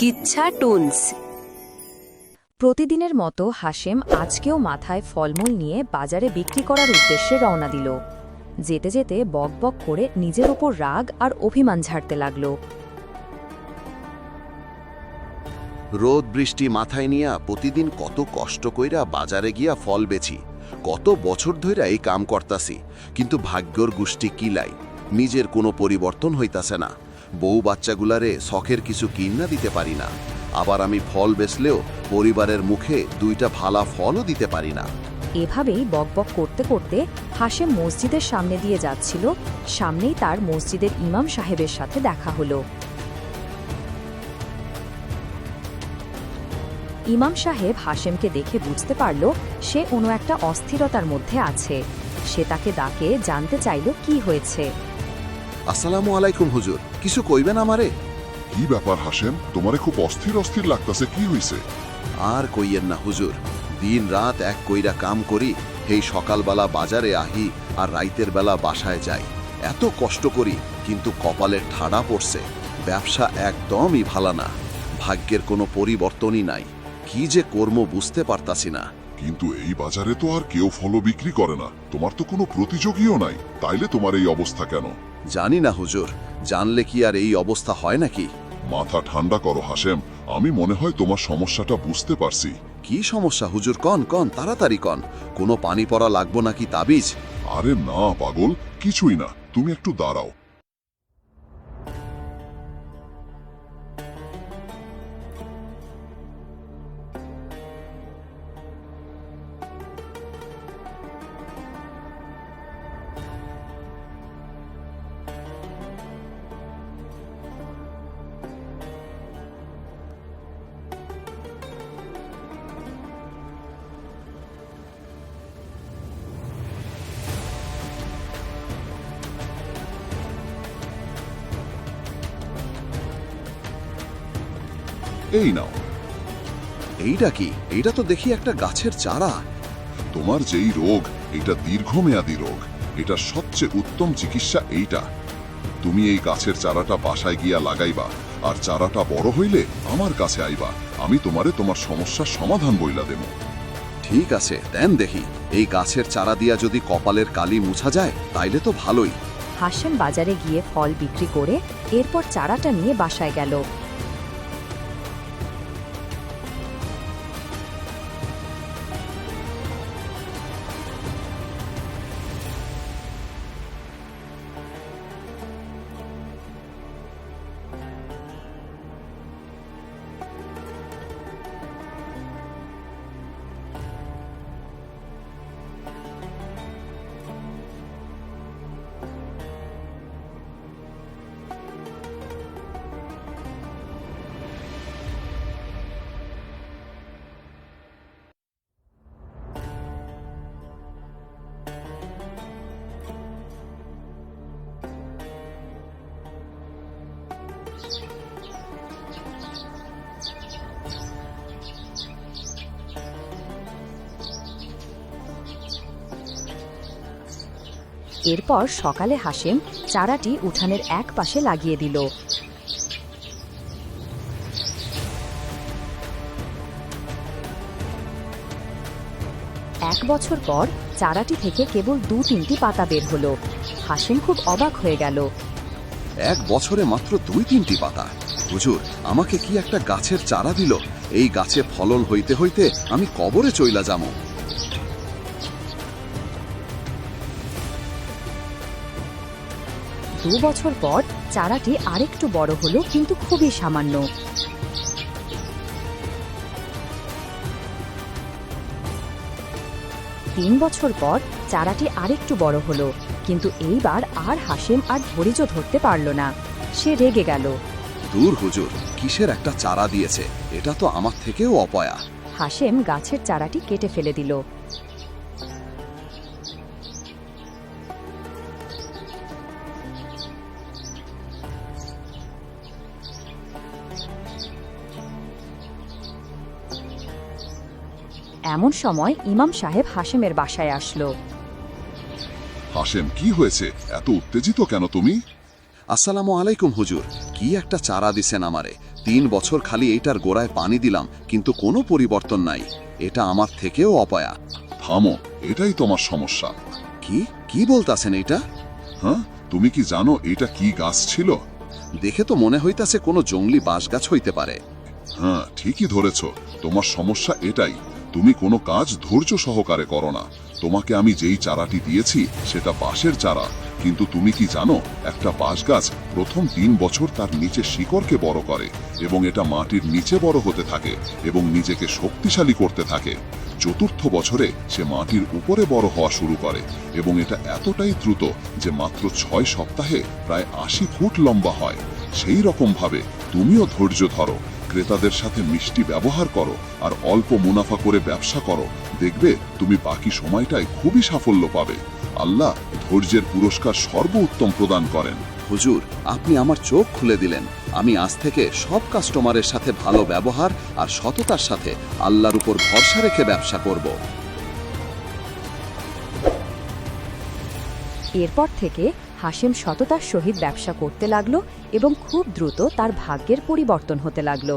কিচ্ছা toons. প্রতিদিনের মতো হাশেম আজকেও মাথায় ফলমূল নিয়ে বাজারে বিক্রি করার উদ্দেশ্যে রওনা দিল। যেতে যেতে বকবক করে নিজের ওপর রাগ আর অভিমান ঝাড়তে লাগল। রোদ বৃষ্টি মাথায় নিয়া প্রতিদিন কত কষ্ট কইরা বাজারে গিয়া ফল বেছি কত বছর ধইরা এই কাম করতাছি কিন্তু ভাগ্যর গোষ্ঠী কিলাই নিজের কোনো পরিবর্তন হইতাছে না। বউ বাচ্চাগুলারে শখের কিছু কিন্না দিতে পারি না। আবার আমি ফল বেচলেও পরিবারের মুখে দুইটা ভালা ফলও দিতে পারি না। এভাবেই বকবক করতে করতে হাশেম মসজিদের সামনে দিয়ে যাচ্ছিল। সামনেই তার মসজিদের ইমাম সাহেবের সাথে দেখা হলো। ইমাম সাহেব হাশেমকে দেখে বুঝতে পারল সে কোনো একটা অস্থিরতার মধ্যে আছে। সে তাকে ডাকে জানতে চাইল কি হয়েছে। আসসালামু আলাইকুম হুজুর কিছু কইবেন আমারে? কি ব্যাপার হাসেম তোমারে খুব অস্থির অস্থির লাগতাছে কি হইছে? আর কইয়েন না হুজুর দিন রাত এক কইরা কাম করি এই সকালবেলা বাজারে আহি আর রাইতের বেলা বাসায় যাই। এত কষ্ট করি কিন্তু কপালের ঠাড়া পড়ছে ব্যবসা একদমই ভালা না ভাগ্যের কোনো পরিবর্তনই নাই কি যে কর্ম বুঝতে পারতাছি না। কিন্তু এই বাজারে তো আর কেউ ফল বিক্রি করে না তোমার তো কোনো প্রতিযোগীও নাই তাইলে তোমার এই অবস্থা কেন? জানি না হুজুর জানলে কি আর এই অবস্থা হয় নাকি? মাথা ঠান্ডা করো হাসেম আমি মনে হয় তোমার সমস্যাটা বুঝতে পারছি। কি সমস্যা হুজুর? কন কন তাড়াতাড়ি কন। কোনো পানি পড়া লাগবো নাকি তাবিজ? আরে না পাগল কিছুই না। তুমি একটু দাঁড়াও। এই নাও। এইটা কি? এইটা তো দেখি একটা গাছের চারা। তোমার যেই রোগ, এটা দীর্ঘমেয়াদী রোগ। এটা সবচেয়ে উত্তম চিকিৎসা এইটা। তুমি এই গাছের চারাটা বাসায় গিয়া লাগাইবা, আর চারাটা বড় হইলে আমার কাছে আইবা। আমি তোমারে তোমার সমস্যার সমাধান বইলা দেব। ঠিক আছে, দেন দেখি। এই গাছের চারা দিয়া যদি কপালের কালি মুছা যায়, তাইলে তো ভালোই। হাশেম বাজারে গিয়ে ফল বিক্রি করে এরপর চারাটা নিয়ে বাসায় গেল। এরপর সকালে হাসেম চারাটি উঠানের এক পাশে লাগিয়ে দিল। এক বছর পর চারাটি থেকে কেবল দু তিনটি পাতা বের হলো। হাশেম খুব অবাক হয়ে গেল। এক বছরে মাত্র দুই তিনটি পাতা। হুজুর, আমাকে কি একটা গাছের চারা দিল? এই গাছে ফলন হইতে হইতে আমি কবরে চইলা যামো। দু বছর পর চারাটি আরেকটু বড় হলো কিন্তু খুবই সামান্য। তিন বছর পর চারাটি আরেকটু বড় হলো কিন্তু এইবার আর হাসেম আর ধৈর্য ধরতে পারল না। সে রেগে গেল। দূর হুজুর কিসের একটা চারা দিয়েছে? এটা তো আমার থেকেও অপয়া। হাসেম গাছের চারাটি কেটে ফেলে দিল। এমন সময় ইমাম সাহেব হাশেমের বাসায় আসলো। হাসেম কি হয়েছে? এত উত্তেজিত কেন তুমি? আসসালামু আলাইকুম হুজুর। কি একটা চারা দিছেন আমারে। তিন বছর খালি এইটার গোড়ায় পানি দিলাম কিন্তু কোনো পরিবর্তন নাই। এটা আমার থেকেও অপয়া। থামো এটাই তোমার সমস্যা। কি? কি বলতাছেন এটা হ্যাঁ তুমি কি জানো এটা কি গাছ ছিল? দেখে তো মনে হইতাছে কোনো জঙ্গলি বাঁশ গাছ হইতে পারে। হ্যাঁ ঠিকই ধরেছ। তোমার সমস্যা এটাই। তুমি কোনো কাজ ধৈর্য সহকারে করো না। তোমাকে আমি যেই চারাটি দিয়েছি, সেটা বাঁশের চারা। কিন্তু তুমি কি জানো, একটা বাঁশ গাছ প্রথম তিন বছর তার নিচে শিকড়কে বড় করে এবং এটা মাটির নিচে বড় হতে থাকে এবং নিজেকে শক্তিশালী করতে থাকে। চতুর্থ বছরে সে মাটির উপরে বড় হওয়া শুরু করে এবং এটা এতটাই দ্রুত যে মাত্র ছয় সপ্তাহে প্রায় আশি ফুট লম্বা হয়। সেই রকম ভাবে তুমিও ধৈর্য ধরো। ক্রেতাদের সাথে মিষ্টি ব্যবহার করো আর অল্প মুনাফা করে ব্যবসা করো। দেখবে তুমি বাকি সময়টায় খুবই সাফল্য পাবে। আল্লাহ ধৈর্যের পুরস্কার সর্বোত্তম প্রদান করেন। হুজুর আপনি আমার চোখ খুলে দিলেন। আমি আজ থেকে সব কাস্টমারের সাথে ভালো ব্যবহার আর সততার সাথে আল্লাহর উপর ভরসা রেখে ব্যবসা করব। এরপর থেকে হাসেম সততার সহিত ব্যবসা করতে লাগল এবং খুব দ্রুত তার ভাগ্যের পরিবর্তন হতে লাগল।